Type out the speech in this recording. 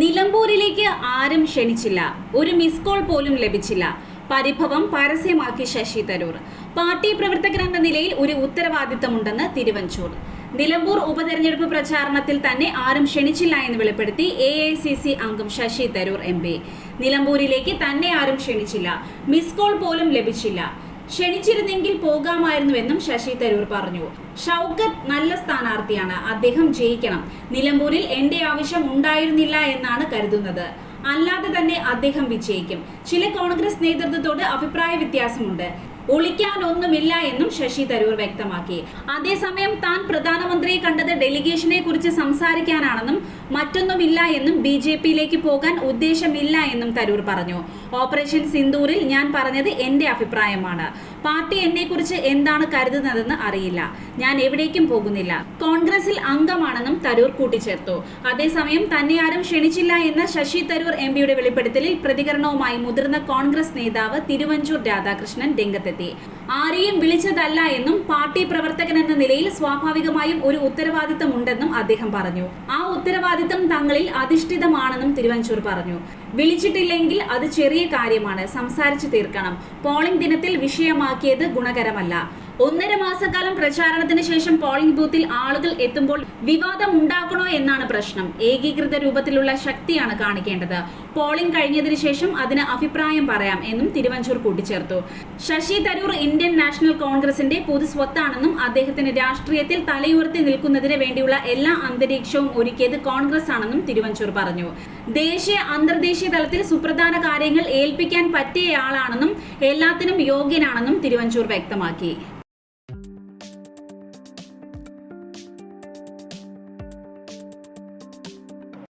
നിലമ്പൂരിലേക്ക് ആരും ക്ഷണിച്ചില്ല. ഒരു miss call പോലും ലഭിച്ചില്ല. പരിഭവം പരസ്യമാക്കി ശശി തരൂർ. പാർട്ടി പ്രവർത്തകരെന്ന നിലയിൽ ഒരു ഉത്തരവാദിത്തമുണ്ടെന്ന് തിരുവഞ്ചൂർ. നിലമ്പൂർ ഉപതെരഞ്ഞെടുപ്പ് പ്രചാരണത്തിൽ തന്നെ ആരും ക്ഷണിച്ചില്ല എന്ന് വെളിപ്പെടുത്തി എ ഐ സി സി അംഗം ശശി തരൂർ എം പി. നിലമ്പൂരിലേക്ക് തന്നെ ആരും ക്ഷണിച്ചില്ല. മിസ് കോൾ പോലും ലഭിച്ചില്ല. ക്ഷണിച്ചിരുന്നെങ്കിൽ പോകാമായിരുന്നുവെന്നും ശശി തരൂർ പറഞ്ഞു. ഷൗക്കത്ത് നല്ല സ്ഥാനാർത്ഥിയാണ്. അദ്ദേഹം ജയിക്കണം. നിലമ്പൂരിൽ എന്റെ ആവശ്യം ഉണ്ടായിരുന്നില്ല എന്നാണ് കരുതുന്നത്. അല്ലാതെ തന്നെ അദ്ദേഹം വിജയിക്കും. ചില കോൺഗ്രസ് നേതൃത്വത്തോട് അഭിപ്രായ വ്യത്യാസമുണ്ട്. ഒളിക്കാനൊന്നുമില്ല എന്നും ശശി തരൂർ വ്യക്തമാക്കി. അതേസമയം താൻ പ്രധാനമന്ത്രിയെ കണ്ടത് ഡെലിഗേഷനെ കുറിച്ച് സംസാരിക്കാനാണെന്നും മറ്റൊന്നുമില്ല എന്നും ബി ജെ പിയിലേക്ക് പോകാൻ ഉദ്ദേശമില്ല എന്നും തരൂർ പറഞ്ഞു. ഓപ്പറേഷൻ സിന്ദൂരിൽ ഞാൻ പറഞ്ഞത് എന്റെ അഭിപ്രായമാണ്. പാർട്ടി എന്നെക്കുറിച്ച് എന്താണ് കരുതുന്നതെന്ന് അറിയില്ല. ഞാൻ എവിടേക്കും പോകുന്നില്ല. കോൺഗ്രസിൽ അംഗമാണെന്നും തരൂർ കൂട്ടിച്ചേർത്തു. അതേസമയം തന്നെ ആരും ക്ഷണിച്ചില്ല എന്ന ശശി തരൂർ എം പിയുടെ വെളിപ്പെടുത്തലിൽ പ്രതികരണവുമായി മുതിർന്ന കോൺഗ്രസ് നേതാവ് തിരുവഞ്ചൂർ രാധാകൃഷ്ണൻ രംഗത്തെത്തി. ആരെയും വിളിച്ചതല്ല എന്നും പാർട്ടി പ്രവർത്തകൻ എന്ന നിലയിൽ സ്വാഭാവികമായും ഒരു ഉത്തരവാദിത്തമുണ്ടെന്നും അദ്ദേഹം പറഞ്ഞു. ആ ഉത്തരവാദിത്തം തങ്ങളിൽ അധിഷ്ഠിതമാണെന്നും തിരുവഞ്ചൂർ പറഞ്ഞു. വിളിച്ചിട്ടില്ലെങ്കിൽ അത് ചെറിയ കാര്യമാണ്. സംസാരിച്ചു തീർക്കണം. പോളിംഗ് ദിനത്തിൽ വിഷയമാക്കിയത് ഗുണകരമല്ല. ഒന്നര മാസക്കാലം പ്രചാരണത്തിന് ശേഷം പോളിംഗ് ബൂത്തിൽ ആളുകൾ എത്തുമ്പോൾ വിവാദം ഉണ്ടാക്കണോ എന്നാണ് പ്രശ്നം. ഏകീകൃത രൂപത്തിലുള്ള ശക്തിയാണ് കാണിക്കേണ്ടത്. പോളിംഗ് കഴിഞ്ഞതിന് ശേഷം അതിന് അഭിപ്രായം പറയാം എന്നും തിരുവഞ്ചൂർ കൂട്ടിച്ചേർത്തു. ശശി തരൂർ ഇന്ത്യൻ നാഷണൽ കോൺഗ്രസിന്റെ പൊതു സ്വത്താണെന്നും അദ്ദേഹത്തിന് രാഷ്ട്രീയത്തിൽ തലയുയർത്തി നിൽക്കുന്നതിന് വേണ്ടിയുള്ള എല്ലാ അന്തരീക്ഷവും ഒരുക്കിയത് കോൺഗ്രസ് ആണെന്നും തിരുവഞ്ചൂർ പറഞ്ഞു. ദേശീയ അന്തർദേശീയ തലത്തിൽ സുപ്രധാന കാര്യങ്ങൾ ഏൽപ്പിക്കാൻ പറ്റിയയാളാണെന്നും എല്ലാത്തിനും യോഗ്യനാണെന്നും തിരുവഞ്ചൂർ വ്യക്തമാക്കി.